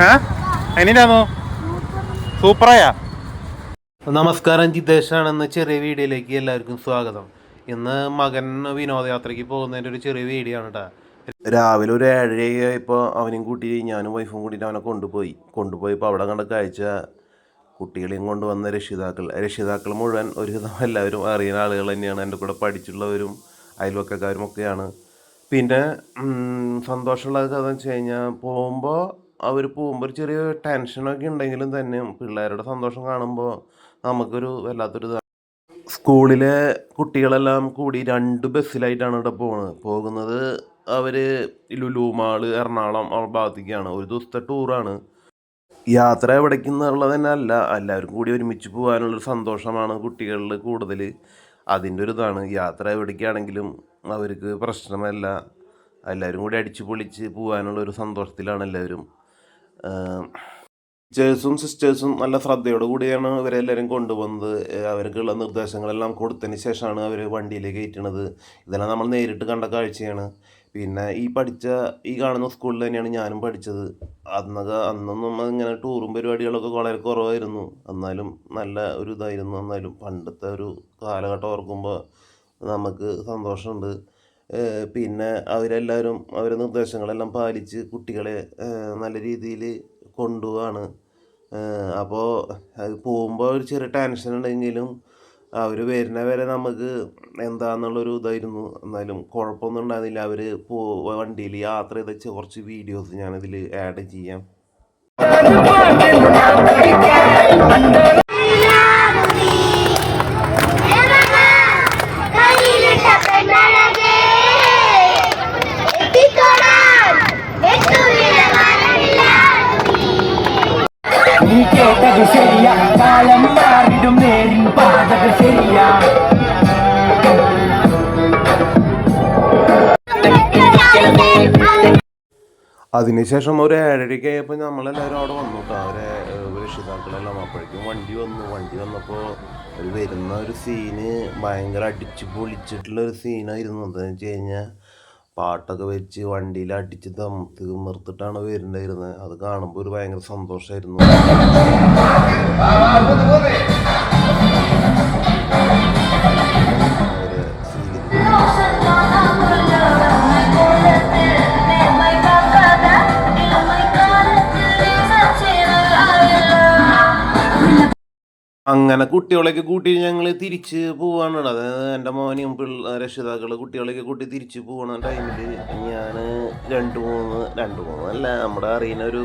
ഏ എങ്ങനെയാണോ സൂപ്പറായാ. നമസ്കാരം ജിതേഷാണെന്ന ചെറിയ വീഡിയോയിലേക്ക് എല്ലാവർക്കും സ്വാഗതം. ഇന്ന് മകൻ വിനോദയാത്രയ്ക്ക് പോകുന്നതിന്റെ ഒരു ചെറിയ വീഡിയോ ആണ് കേട്ടോ രാവിലെ ഒരു ഏഴര ഇപ്പോൾ അവനെയും കൂട്ടി ഞാനും വൈഫും കൂട്ടിയിട്ട് അവനെ കൊണ്ടുപോയി. കൊണ്ടുപോയപ്പോൾ അവിടെ കണ്ട കാഴ്ച. കുട്ടികളെയും കൊണ്ടുവന്ന രക്ഷിതാക്കൾ. രക്ഷിതാക്കൾ മുഴുവൻ ഒരുവിധം എല്ലാവരും അറിയുന്ന ആളുകൾ തന്നെയാണ്. എന്റെ കൂടെ പഠിച്ചുള്ളവരും അയൽവക്കക്കാരും ഒക്കെയാണ്. പിന്നെ സന്തോഷമുള്ള കഥ എന്ന് വെച്ച് കഴിഞ്ഞാൽ പോകുമ്പോൾ അവർ പോകുമ്പോൾ ഒരു ചെറിയ ടെൻഷനൊക്കെ ഉണ്ടെങ്കിലും തന്നെ പിള്ളേരുടെ സന്തോഷം കാണുമ്പോൾ നമുക്കൊരു വല്ലാത്തൊരു സ്കൂളിലെ കുട്ടികളെല്ലാം കൂടി രണ്ട് ബസ്സിലായിട്ടാണ് ഇവിടെ പോകുന്നത് പോകുന്നത് അവർ ലുലു മാൾ എറണാകുളം ആ ഭാഗത്തേക്കാണ്. ഒരു ദിവസത്തെ ടൂറാണ് യാത്ര എവിടേക്കെന്നുള്ളത് തന്നെ അല്ല. എല്ലാവരും കൂടി ഒരുമിച്ച് പോകാനുള്ളൊരു സന്തോഷമാണ് കുട്ടികളിൽ കൂടുതൽ അതിന്റെ ഒരു ഇതാണ്. യാത്ര എവിടേക്കാണെങ്കിലും അവർക്ക് പ്രശ്നമല്ല. എല്ലാവരും കൂടി അടിച്ചു പൊളിച്ച് പോകാനുള്ളൊരു സന്തോഷത്തിലാണ് എല്ലാവരും. ടീച്ചേഴ്സും സിസ്റ്റേഴ്സും നല്ല ശ്രദ്ധയോട് കൂടിയാണ് ഇവരെല്ലാവരും കൊണ്ടുവന്നത്. അവർക്കുള്ള നിർദ്ദേശങ്ങളെല്ലാം കൊടുത്തതിന് ശേഷമാണ് അവർ വണ്ടിയിലേക്ക് കയറ്റണത്. ഇതെല്ലാം നമ്മൾ നേരിട്ട് കണ്ട കാഴ്ചയാണ്. പിന്നെ ഈ പഠിച്ച ഈ കാണുന്ന സ്കൂളിൽ തന്നെയാണ് ഞാനും പഠിച്ചത്. അന്നൊക്കെ അന്നൊന്നും ഇങ്ങനെ ടൂറും പരിപാടികളൊക്കെ വളരെ കുറവായിരുന്നു. എന്നാലും നല്ല ഒരു ഇതായിരുന്നു. എന്നാലും പണ്ടത്തെ ഒരു കാലഘട്ടം ഓർക്കുമ്പോൾ നമുക്ക് സന്തോഷമുണ്ട്. പിന്നെ അവരെല്ലാവരും അവരുടെ നിർദ്ദേശങ്ങളെല്ലാം പാലിച്ച് കുട്ടികളെ നല്ല രീതിയിൽ കൊണ്ടുപോവാണ്. അപ്പോൾ അത് പോകുമ്പോൾ ഒരു ചെറിയ ടെൻഷൻ ഉണ്ടെങ്കിലും അവർ വരുന്ന വരെ നമുക്ക് എന്താണെന്നുള്ളൊരു ഇതായിരുന്നു. എന്നാലും കുഴപ്പമൊന്നും ഉണ്ടായിരുന്നില്ല. അവർ പോ വണ്ടിയിൽ യാത്ര ചെയ്ത കുറച്ച് വീഡിയോസ് ഞാനതിൽ ആഡ് ചെയ്യാം. നീ കേട്ടത് ശരിയാ. കാലം മാറിടും നേരിൻ പാതകൾ ശരിയാ. അതിനുശേഷം ഒരു ഏഴരയ്ക്ക് ആയപ്പോൾ നമ്മളെല്ലാവരും അവിടെ വന്നു കേട്ടോ അവരെ രക്ഷിതാക്കളെല്ലാം അപ്പോഴേക്കും വണ്ടി വന്നു. വണ്ടി വന്നപ്പോൾ ഒരു വരുന്ന ഒരു സീന് ഭയങ്കര അടിച്ച് പൊളിച്ചിട്ടുള്ള ഒരു സീനായിരുന്നു എന്താണെന്ന് വെച്ച് കഴിഞ്ഞാൽ പാട്ടൊക്കെ വെച്ച് വണ്ടിയിൽ അടിച്ച് തം തീർത്തിട്ടാണ് വരുന്നുണ്ടായിരുന്നത് അത് കാണുമ്പോൾ ഒരു ഭയങ്കര സന്തോഷമായിരുന്നു അങ്ങനെ കുട്ടികളെയൊക്കെ കൂട്ടി ഞങ്ങൾ തിരിച്ച് പോവാണ് അതായത് എന്റെ മോനെയും പിള്ള രക്ഷിതാക്കൾ കുട്ടികളെയൊക്കെ കൂട്ടി തിരിച്ച് പോകണ ടൈമിൽ ഞാൻ രണ്ട് മൂന്ന് രണ്ട് മൂന്ന് അല്ല നമ്മുടെ അറിയുന്ന ഒരു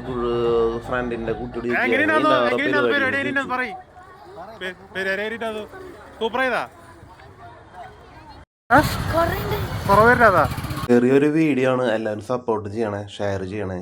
ഫ്രണ്ടിന്റെ കുട്ടിയുടെ ചെറിയൊരു വീഡിയോ ആണ് എല്ലാവരും സപ്പോർട്ട് ചെയ്യണേ ഷെയർ ചെയ്യണേ.